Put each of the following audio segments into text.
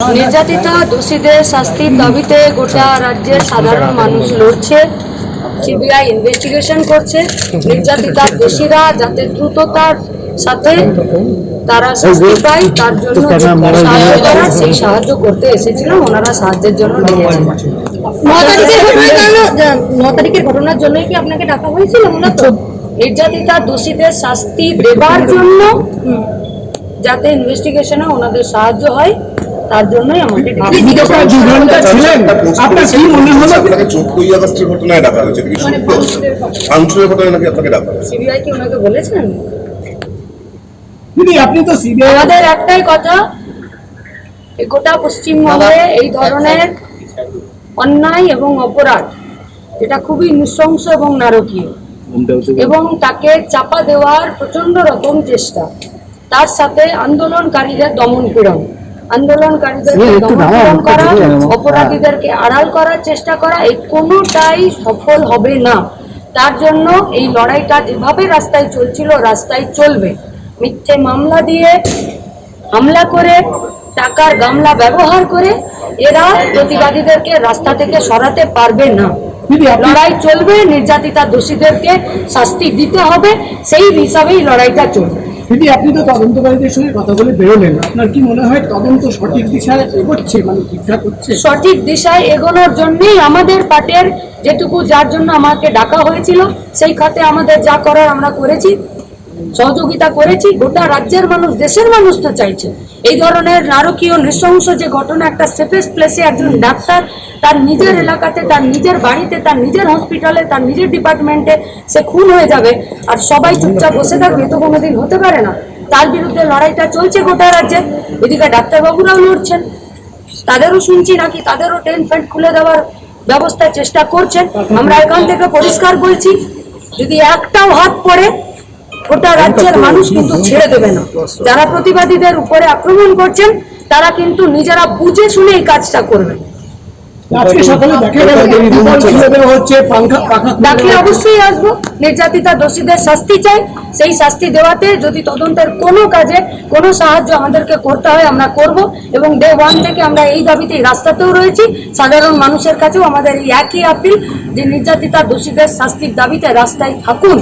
নির্যাতিতা দোষীদের শাস্তির দাবিতে গোটা রাজ্যের সাধারণ মানুষ লড়ছে। সিবিআই ইনভেস্টিগেশন করছে। নির্যাতিতা দোষীরা যাতে দ্রুততার সাথে তারা শাস্তি পায় তার জন্য সাহায্য সেই সাহায্য করতে এসেছিলাম ওনারা সাহায্যের জন্য ন তারিখের ঘটনার জন্যই কি আপনাকে ডাকা হয়েছিল মূলত? নির্যাতিতা দোষীদের শাস্তি দেবার জন্য যাতে ইনভেস্টিগেশনে ওনাদের সাহায্য হয়। তার জন্যই। আপনি দু ঘণ্টা ছিলেন? আপনার কি মনে হলো? আপনাকে চোদ্দই আগস্টের ঘটনায় ডাকা হয়েছে কি ভাঙচুরের ঘটনায় নাকি আপনাকে ডাকা হয়েছে? সিবিআই কি ওনাকে বলেছেন? দিদি আপনি তো সিবিআই আমাদের একটাই কথা এই গোটা পশ্চিমবঙ্গে এই ধরনের অন্যায় এবং অপরাধ এটা খুবই নৃশংস এবং নারকীয় এবং তাকে চাপা দেওয়ার প্রচণ্ড রকম চেষ্টা তার সাথে আন্দোলনকারীদের দমন পীড়ন। করা অপরাধীদেরকে আড়াল করার চেষ্টা করা এই কোনোটাই সফল হবে না। তার জন্য এই লড়াইটা যেভাবে রাস্তায় চলছিল রাস্তায় চলবে। মিথ্যে মামলা দিয়ে হামলা করে টাকার গামলা ব্যবহার করে এরা প্রতিবাদীদেরকে রাস্তা থেকে সরাতে পারবে না। লড়াই চলবে নির্যাতিতা দোষীদেরকে শাস্তি দিতে হবে সেই হিসাবেই লড়াইটা চলবে। দিদি আপনি তো তদন্তকারীদের সঙ্গে কথা বলে বেরোলেন, আপনার কি মনে হয় তদন্ত সঠিক দিশায় এগোচ্ছে মানে ঠিকঠাক হচ্ছে? সঠিক দিশায় এগোনোর জন্যই আমাদের পাটের যেটুকু, যার জন্য আমাকে ডাকা হয়েছিল, সেই খাতে আমাদের যা করার আমরা করেছি, সহযোগিতা করেছি। গোটা রাজ্যের মানুষ, দেশের মানুষ তো চাইছে। এই ধরনের নারকীয় নৃশংস যে ঘটনা, একটা সেফেস্ট প্লেসে একজন ডাক্তার তার নিজের এলাকাতে, তার নিজের বাড়িতে, তার নিজের হসপিটালে তার নিজের ডিপার্টমেন্টে সে খুন হয়ে যাবে আর সবাই চুপচাপ বসে থাকবে তো কোনোদিন হতে পারে না। তার বিরুদ্ধে লড়াইটা চলছে গোটা রাজ্যে। এদিকে ডাক্তারবাবুরাও লড়ছেন। তাদেরও শুনছি নাকি তাদেরও টেন্ট ফেন্ট খুলে দেওয়ার ব্যবস্থার চেষ্টা করছেন। আমরা এখান থেকে পরিষ্কার বলছি, যদি একটাও হাত পড়ে, গোটা রাজ্যের মানুষ কিন্তু ছেড়ে দেবে না। যারা প্রতিবাদীদের উপরে আক্রমণ করছেন, তারা কিন্তু নিজেরা বুঝে শুনে এই কাজটা করবেন। আজকে সকালে দেখা গেল হচ্ছে। অবশ্যই আসব। নির্যাতিতা দোষীদের শাস্তি চাই। সেই শাস্তি দেওয়াতে যদি তদন্তের কোনো কাজে কোনো সাহায্য আমাদেরকে করতে হয় আমরা করব। এবং ডে ওয়ান থেকে আমরা এই দাবিতে রাস্তাতেও রয়েছি। সাধারণ মানুষের কাছেও আমাদের এই একই আপিল যে নির্যাতিতা দোষীদের শাস্তির দাবিতে রাস্তায় থাকুন।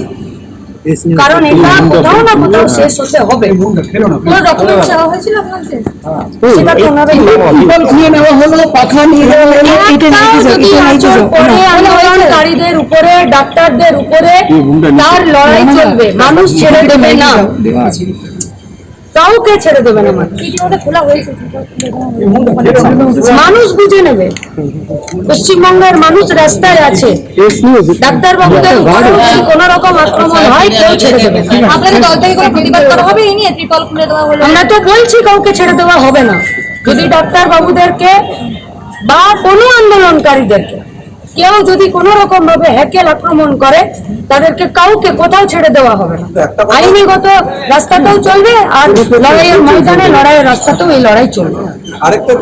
কারণ এটা কোথাও না কোথাও শেষ হতে হবে। কোনো ডকুমেন্ট চাওয়া হয়েছিল আপনাদের সেটা তো। নেওয়া হলো পাখা নিয়ে যাওয়া হলো একটাও যদি আঁচড় উপরে ডাক্তারদের উপরে তার লড়াই চলবে। মানুষ ছেড়ে দেবে না। কাউকে ছেড়ে দেবে না মানুষ। বুঝে নেবে। পশ্চিমবঙ্গের মানুষ রাস্তায় আছে। ডাক্তারবাবুদের উপরে যদি কোনো রকম আক্রমণ হয় কেউ ছেড়ে দেবে। আপনাদের দল থেকে কোনো প্রতিবাদ করা হবে? এই নিয়ে ত্রিপল খুলে দেওয়া হলো। আমরা তো বলছি কাউকে ছেড়ে দেওয়া হবে না। যদি ডাক্তার বাবুদেরকে বা কোনো আন্দোলনকারীদেরকে কেউ যদি কোনো রকম ভাবে হ্যাকেল আক্রমণ করে তাদেরকে কাউকে কোথাও ছেড়ে দেওয়া হবে না। আইনিগত রাস্তাতেও চলবে আর লড়াইয়ের ময়দানে লড়াইয়ের রাস্তাতেও এই লড়াই চলবে। আরেকটা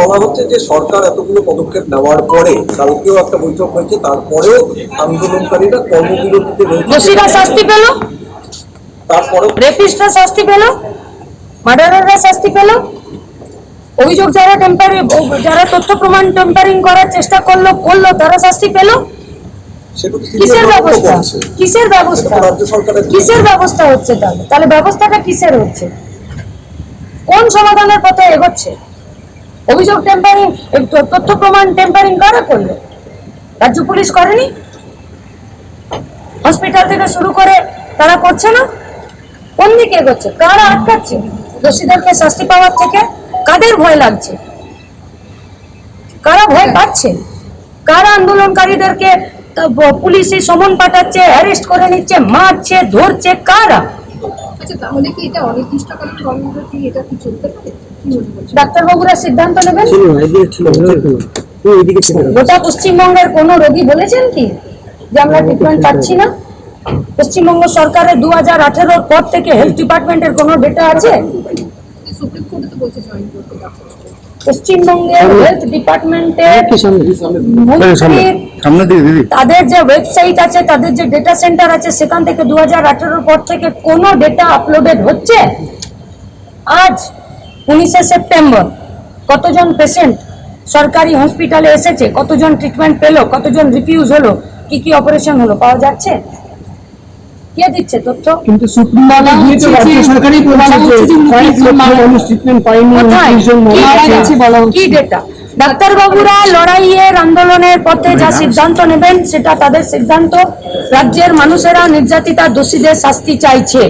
বলা হচ্ছে যে সরকার এতগুলো পদক্ষেপ নেওয়ার পরে কালকেও একটা বৈঠক হয়েছে তারপরেও আন্দোলনকারীরা কর্মবিরতিতে রয়েছে। দোষীরা শাস্তি পেল? তারপরেও রেপিস্টরা শাস্তি পেল? মার্ডারাররা শাস্তি পেল? অভিযোগ যারা টেম্পারি যারা তথ্য প্রমাণ টেম্পারিং করার চেষ্টা করল করল তারা শাস্তি পেল? কিসের ব্যবস্থা। কিসের ব্যবস্থা? কিসের ব্যবস্থা হচ্ছে তাহলে? তাহলে ব্যবস্থাটা কিসের হচ্ছে? কোন সমাধানের পথে এগোচ্ছে? অভিযোগ টেম্পারিং তথ্য প্রমাণ টেম্পারিং কারা করল? রাজ্য পুলিশ করেনি? হসপিটাল থেকে শুরু করে তারা করছে না? কোন দিকে এগোচ্ছে? কারা আটকাচ্ছে? দোষীদেরকে শাস্তি পাওয়ার থেকে? কাদের ভয় লাগছে? কারা ভয় পাচ্ছে? কারা আন্দোলনকারীদেরকে পুলিশে সমন পাঠাচ্ছে অ্যারেস্ট করে নিচ্ছে মারছে ধরছে? কারা? আচ্ছা তাহলে কি এটা অনির্দিষ্টকালীন কর্মবিরতি এটা কি চলতে পারে? কি করছেন? ডাক্তারবাবুরা সিদ্ধান্ত নেবেন? গোটা পশ্চিমবঙ্গের কোনো রোগী বলেছেন কি? যে আমরা ট্রিটমেন্ট পাচ্ছি না? পশ্চিমবঙ্গ সরকারের দু হাজার আঠেরোর পর থেকে হেলথ ডিপার্টমেন্টের কোনো ডেটা আছে? সুপ্রিম কোর্টে তো বলছে জয়েন করতে। পশ্চিমবঙ্গের হেলথ ডিপার্টমেন্টের মন্ত্রীর সামনে দিকে দিদি তাদের যে ওয়েবসাইট আছে তাদের যে ডেটা সেন্টার আছে সেখান থেকে দু হাজার পর থেকে কোনো ডেটা আপলোডেড হচ্ছে? আজ উনিশে সেপ্টেম্বর কতজন পেশেন্ট সরকারি হসপিটালে এসেছে? কতজন ট্রিটমেন্ট পেল? কতজন রিফিউজ হলো? কি কি অপারেশন হলো? পাওয়া যাচ্ছে? কে দিচ্ছে তথ্য? কিন্তু সুপ্রিম কোর্টে রাজ্য সরকারই বলছে কি ডেটা ডাক্তারবাবুরা লড়াইয়ের আন্দোলনের পথে যা সিদ্ধান্ত নেবেন সেটা তাদের সিদ্ধান্ত। রাজ্যের মানুষেরা নির্যাতিতা দোষীদের শাস্তি চাইছে।